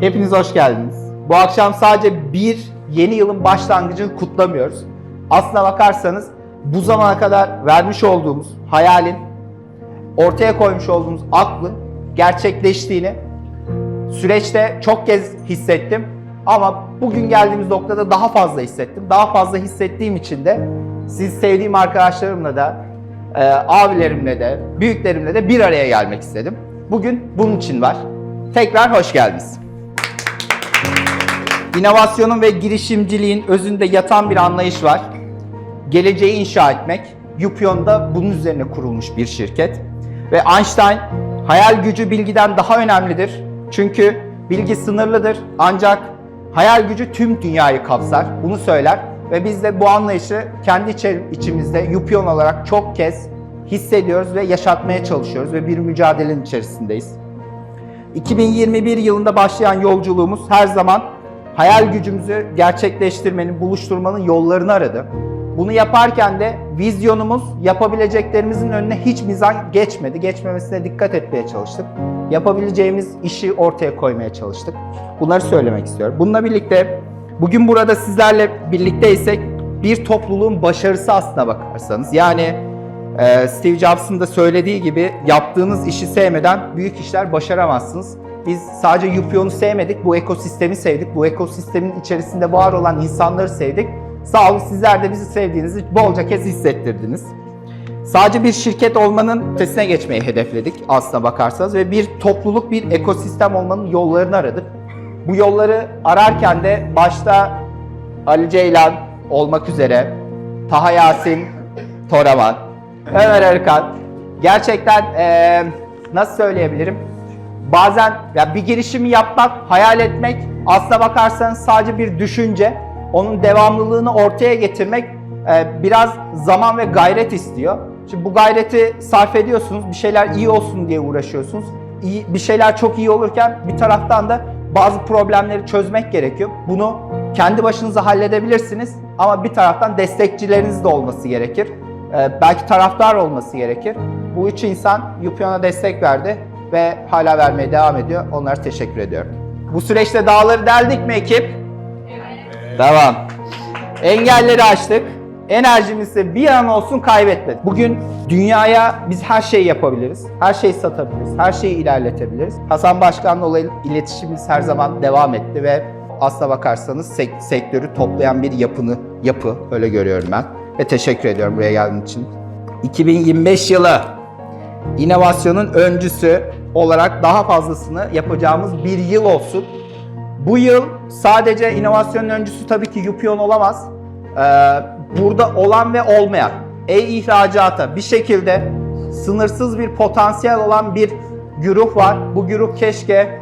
Hepiniz hoş geldiniz. Bu akşam sadece bir yeni yılın başlangıcını kutlamıyoruz. Aslına bakarsanız bu zamana kadar vermiş olduğumuz hayalin, ortaya koymuş olduğumuz aklın gerçekleştiğini süreçte çok kez hissettim. Ama bugün geldiğimiz noktada daha fazla hissettim. Daha fazla hissettiğim için de siz sevdiğim arkadaşlarımla da, e, abilerimle de, büyüklerimle de bir araya gelmek istedim. Bugün bunun için var. Tekrar hoş geldiniz. İnovasyonun ve girişimciliğin özünde yatan bir anlayış var. Geleceği inşa etmek. Yupyon da bunun üzerine kurulmuş bir şirket. Ve Einstein, hayal gücü bilgiden daha önemlidir. Çünkü bilgi sınırlıdır ancak hayal gücü tüm dünyayı kapsar. Bunu söyler ve biz de bu anlayışı kendi içimizde Yupyon olarak çok kez hissediyoruz ve yaşatmaya çalışıyoruz ve bir mücadelenin içerisindeyiz. 2021 yılında başlayan yolculuğumuz her zaman hayal gücümüzü gerçekleştirmenin, buluşturmanın yollarını aradı. Bunu yaparken de vizyonumuz yapabileceklerimizin önüne hiç mizan geçmedi. Geçmemesine dikkat etmeye çalıştık. Yapabileceğimiz işi ortaya koymaya çalıştık. Bunları söylemek istiyorum. Bununla birlikte bugün burada sizlerle birlikteysek bir topluluğun başarısı aslına bakarsanız. Yani ee, Steve Jobs'ın da söylediği gibi yaptığınız işi sevmeden büyük işler başaramazsınız. Biz sadece Yupion'u sevmedik, bu ekosistemi sevdik. Bu ekosistemin içerisinde var olan insanları sevdik. Sağ olun sizler de bizi sevdiğinizi bolca kez hissettirdiniz. Sadece bir şirket olmanın ötesine geçmeyi hedefledik aslına bakarsanız ve bir topluluk, bir ekosistem olmanın yollarını aradık. Bu yolları ararken de başta Ali Ceylan olmak üzere Taha Yasin, Toraman, Ömer Erkan. Gerçekten eee, nasıl söyleyebilirim? Bazen ya bir girişimi yapmak, hayal etmek aslına bakarsanız sadece bir düşünce. Onun devamlılığını ortaya getirmek eee, biraz zaman ve gayret istiyor. Şimdi bu gayreti sarf ediyorsunuz, bir şeyler iyi olsun diye uğraşıyorsunuz. İyi, bir şeyler çok iyi olurken bir taraftan da bazı problemleri çözmek gerekiyor. Bunu kendi başınıza halledebilirsiniz ama bir taraftan destekçileriniz de olması gerekir. Ee, belki taraftar olması gerekir. Bu üç insan Yupion'a destek verdi ve hala vermeye devam ediyor. Onlara teşekkür ediyorum. Bu süreçte dağları deldik mi ekip? Tamam. Engelleri aştık. Enerjimizi bir an olsun kaybetmedik. Bugün dünyaya biz her şeyi yapabiliriz. Her şeyi satabiliriz. Her şeyi ilerletebiliriz. Hasan Başkan'la olan iletişimimiz her zaman devam etti ve aslına bakarsanız sek- sektörü toplayan bir yapını, yapı öyle görüyorum ben. Ve teşekkür ediyorum buraya geldiğin için. 2025 yılı inovasyonun öncüsü olarak daha fazlasını yapacağımız bir yıl olsun. Bu yıl sadece inovasyonun öncüsü tabii ki Yupion olamaz. Ee, burada olan ve olmayan, e-ihracata bir şekilde sınırsız bir potansiyel olan bir güruh var. Bu güruh keşke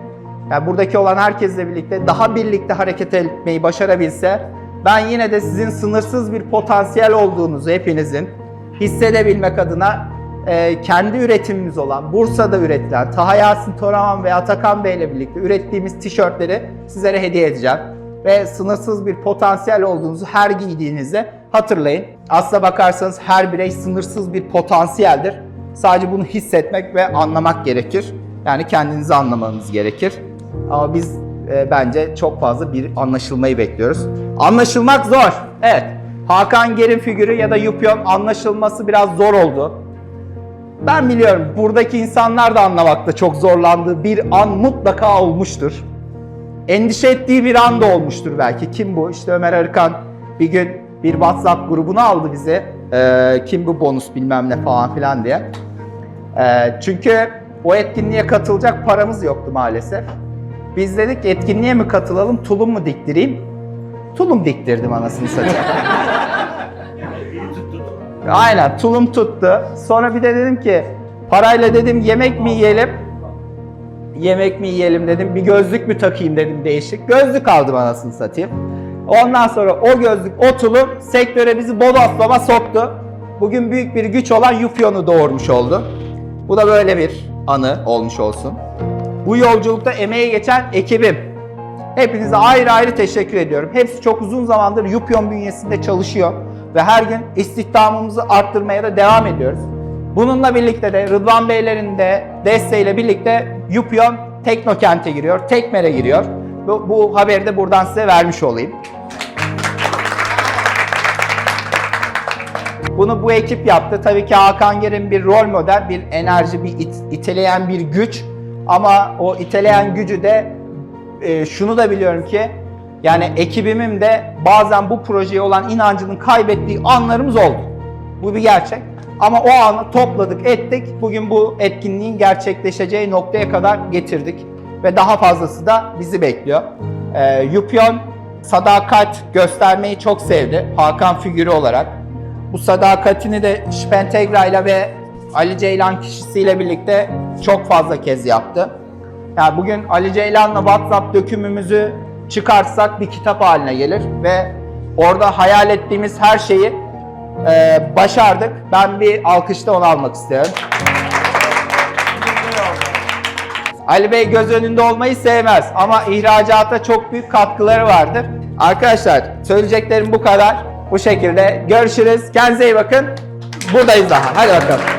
yani buradaki olan herkesle birlikte daha birlikte hareket etmeyi başarabilse ben yine de sizin sınırsız bir potansiyel olduğunuzu hepinizin hissedebilmek adına e, kendi üretimimiz olan Bursa'da üretilen Taha Yasin Toraman ve Atakan Bey ile birlikte ürettiğimiz tişörtleri sizlere hediye edeceğim. Ve sınırsız bir potansiyel olduğunuzu her giydiğinizde hatırlayın. Aslına bakarsanız her birey sınırsız bir potansiyeldir. Sadece bunu hissetmek ve anlamak gerekir. Yani kendinizi anlamanız gerekir. Ama biz e, bence çok fazla bir anlaşılmayı bekliyoruz. Anlaşılmak zor. Evet. Hakan Ger'in figürü ya da Yupyon anlaşılması biraz zor oldu. Ben biliyorum buradaki insanlar da anlamakta çok zorlandığı bir an mutlaka olmuştur. Endişe ettiği bir an da olmuştur belki. Kim bu? İşte Ömer Arıkan bir gün bir WhatsApp grubuna aldı bizi. Ee, kim bu bonus bilmem ne falan filan diye. Ee, çünkü o etkinliğe katılacak paramız yoktu maalesef. Biz dedik etkinliğe mi katılalım, tulum mu diktireyim? Tulum diktirdim anasını satayım. Aynen tulum tuttu. Sonra bir de dedim ki parayla dedim yemek mi yiyelim? Yemek mi yiyelim dedim. Bir gözlük mü takayım dedim değişik. Gözlük aldım anasını satayım. Ondan sonra o gözlük, o tulum sektöre bizi bodoslama soktu. Bugün büyük bir güç olan Yupion'u doğurmuş oldu. Bu da böyle bir anı olmuş olsun. Bu yolculukta emeği geçen ekibim. Hepinize ayrı ayrı teşekkür ediyorum. Hepsi çok uzun zamandır Yupion bünyesinde çalışıyor ve her gün istihdamımızı arttırmaya da devam ediyoruz. Bununla birlikte de Rıdvan Beylerin de desteğiyle birlikte Yupion Teknokent'e giriyor, Tekmer'e giriyor. Bu, bu haberi de buradan size vermiş olayım. Bunu bu ekip yaptı. Tabii ki Hakan Ger'in bir rol model, bir enerji, bir it- iteleyen bir güç. Ama o iteleyen gücü de e, şunu da biliyorum ki yani ekibimin de bazen bu projeye olan inancını kaybettiği anlarımız oldu. Bu bir gerçek. Ama o anı topladık, ettik. Bugün bu etkinliğin gerçekleşeceği noktaya kadar getirdik. Ve daha fazlası da bizi bekliyor. Ee, Yupyon sadakat göstermeyi çok sevdi. Hakan figürü olarak. Bu sadakatini de Şpentegra ile ve Ali Ceylan kişisiyle birlikte çok fazla kez yaptı. Yani bugün Ali Ceylan'la WhatsApp dökümümüzü çıkarsak bir kitap haline gelir ve orada hayal ettiğimiz her şeyi e, başardık. Ben bir alkışta onu almak istiyorum. Ali Bey göz önünde olmayı sevmez ama ihracata çok büyük katkıları vardır. Arkadaşlar söyleyeceklerim bu kadar. Bu şekilde görüşürüz. Kendinize iyi bakın. Buradayız daha. Hadi bakalım.